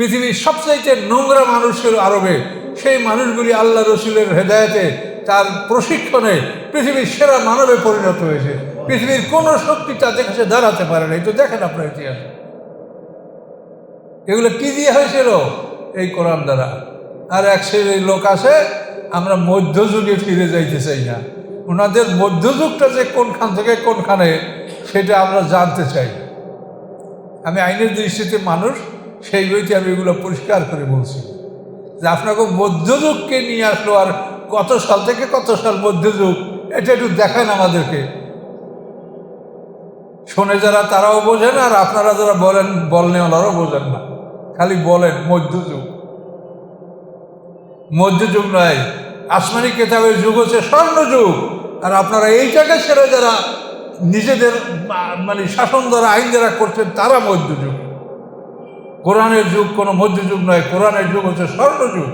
পৃথিবীর সবচাইতে নোংরা মানুষের আরবে, সেই মানুষগুলি আল্লাহ রসুলের হেদায়তে, তার প্রশিক্ষণে পৃথিবীর সেরা মানবে পরিণত হয়েছে। পৃথিবীর কোনো শক্তি তাদের কাছে দাঁড়াতে পারে না তো দেখেন আপনার ইতিহাসে। এগুলো কি দিয়ে হয়েছিল? এই কোরআন দ্বারা। আর এক শ্রেণির লোক আছে, আমরা মধ্যযুগে ফিরে যাইতে চাই না। ওনাদের মধ্যযুগটা যে কোনখান থেকে কোনখানে, সেটা আমরা জানতে চাই। আমি আইনের দৃষ্টিতে মানুষ সেই বইতে আমি এগুলো পরিষ্কার করে বলছি। যে আপনাকে মধ্যযুগকে নিয়ে আসলো আর কত সাল থেকে কত সাল মধ্যযুগ, এটা একটু দেখান আমাদেরকে। শোনে যারা তারাও বোঝেন আর আপনারা যারা বলেন বলনেওয়ালারাও বোঝেন না। খালি বলেন মধ্যযুগ। মধ্যযুগ নয়, আসমানি কেতাবের যুগ হচ্ছে স্বর্ণযুগ। আর আপনারা এই এইটাকে ছেড়ে যারা নিজেদের মানে শাসন দ্বারা আইন যারা করছেন, তারা মধ্যযুগ। কোরআনের যুগ কোনো মধ্যযুগ নয় কোরআনের যুগ হচ্ছে স্বর্ণযুগ।